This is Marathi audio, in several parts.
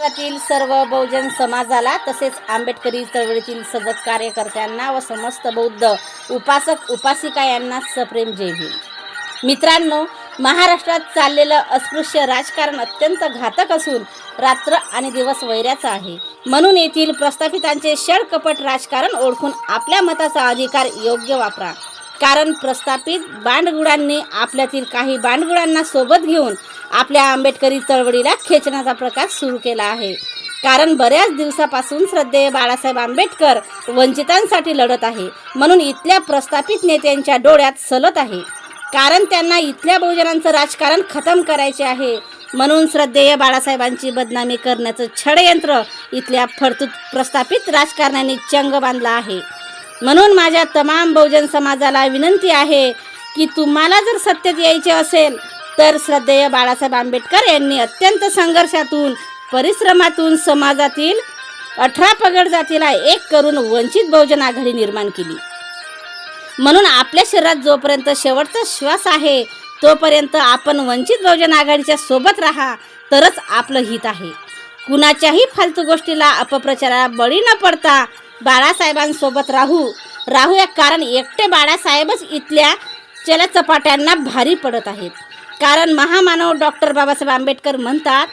महाराष्ट्रातील सर्व बहुजन समाजाला तसेच आंबेडकरी चळवळीतील सजग कार्यकर्त्यांना व समस्त बौद्ध उपासक उपासिका यांना सप्रेम जय भीम. मित्रांनो महाराष्ट्रात चाललेलं अस्पृश्य राजकारण अत्यंत घातक असून रात्र आणि दिवस वैऱ्याचं आहे. म्हणून येथील प्रस्थापितांचे षडकपट राजकारण ओळखून आपल्या मताचा अधिकार योग्य वापरा. कारण प्रस्थापित बांडगुडांनी आपल्यातील काही बांडगुडांना सोबत घेऊन आपल्या आंबेडकरी चळवळीला खेचण्याचा प्रकार सुरू केला आहे. कारण बऱ्याच दिवसापासून श्रद्धेय बाळासाहेब आंबेडकर वंचितांसाठी लढत आहे. म्हणून इथल्या प्रस्थापित नेत्यांच्या डोळ्यात सलत आहे. कारण त्यांना इथल्या बहुजनांचं राजकारण खतम करायचे आहे. म्हणून श्रद्धेय बाळासाहेबांची बदनामी करण्याचं षडयंत्र इथल्या फडतूत प्रस्थापित राजकारण्यांनी चंग बांधला आहे. म्हणून माझ्या तमाम बहुजन समाजाला विनंती आहे की तुम्हाला जर सत्तेत यायचे असेल तर श्रद्धेय बाळासाहेब आंबेडकर यांनी अत्यंत संघर्षातून परिश्रमातून समाजातील अठरा पगड जातीला एक करून वंचित बहुजन आघाडी निर्माण केली. म्हणून आपल्या शरीरात जोपर्यंत शेवटचा श्वास आहे तोपर्यंत आपण वंचित बहुजन आघाडीच्या सोबत राहा तरच आपलं हित आहे. कुणाच्याही फालतू गोष्टीला अपप्रचाराला बळी न पडता बाळासाहेबांसोबत राहू. राहूया कारण एकटे बाळासाहेबच इथल्या चलचपाट्यांना भारी पडत आहेत. कारण महामानव डॉक्टर बाबासाहेब आंबेडकर म्हणतात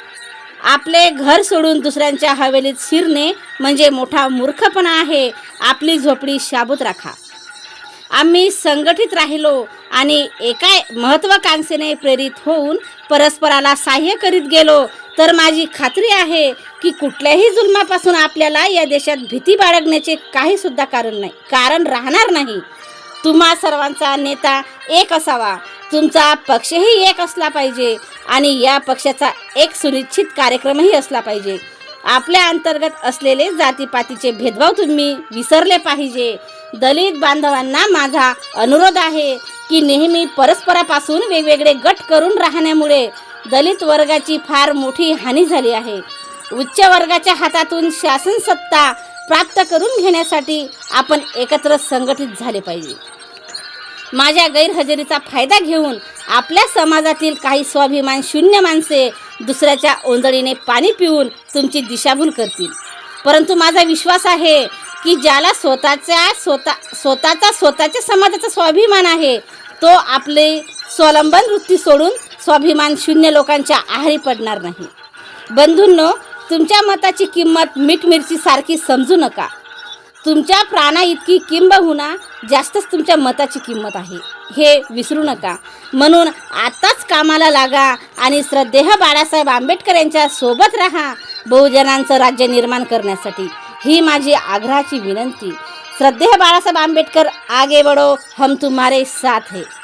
आपले घर सोडून दुसऱ्यांच्या हवेलीत शिरणे म्हणजे मोठा मूर्खपणा आहे. आपली झोपडी शाबूत राखा. आम्ही संघटित राहिलो आणि एका महत्त्वाकांक्षेने प्रेरित होऊन परस्पराला सहाय्य करीत गेलो. तर माझी खात्री आहे की कुठल्याही जुलमापासून आपल्याला या देशात भीती बाळगण्याचे काहीसुद्धा कारण नाही कारण राहणार नाही. तुम्हा सर्वांचा नेता एक असावा. तुमचा पक्षही एक असला पाहिजे आणि या पक्षाचा एक सुनिश्चित कार्यक्रमही असला पाहिजे. आपल्या अंतर्गत असलेले जातीपातीचे भेदभाव तुम्ही विसरले पाहिजे. दलित बांधवांना माझा अनुरोध आहे की नेहमी परस्परापासून वेगवेगळे गट करून राहण्यामुळे दलित वर्गाची फार मोठी हानी झाली आहे. उच्च वर्गाच्या हातातून शासन सत्ता प्राप्त करून घेण्यासाठी आपण एकत्र संघटित झाले पाहिजे. माझ्या गैरहजेरीचा फायदा घेऊन आपल्या समाजातील काही स्वाभिमान शून्य माणसे दुसऱ्याच्या ओंजळीने पाणी पिऊन तुमची दिशाभूल करतील. परंतु माझा विश्वास आहे की ज्याला स्वतःच्या स्वतः स्वतःचा स्वतःच्या समाजाचा स्वाभिमान आहे तो आपले स्वलंबन वृत्ती सोडून स्वाभिमान शून्य लोकांच्या आहारी पडणार नाही. बंधूंनो तुमच्या मताची किंमत मीठ मिरची सारखी समजू नका. तुमच्या प्राणा इतकी किंबहुना जास्तच तुमच्या मताची किंमत आहे. हे विसरू नका. म्हणून आताच कामाला लागा आणि श्रद्धेह बाळासाहेब आंबेडकर यांच्या सोबत राहा बहुजनांचं राज्य निर्माण करण्यासाठी. ही माझी आग्रहाची विनंती. श्रद्धेह बाळासाहेब आंबेडकर आगे बढो हम तुम्हारे साथ है.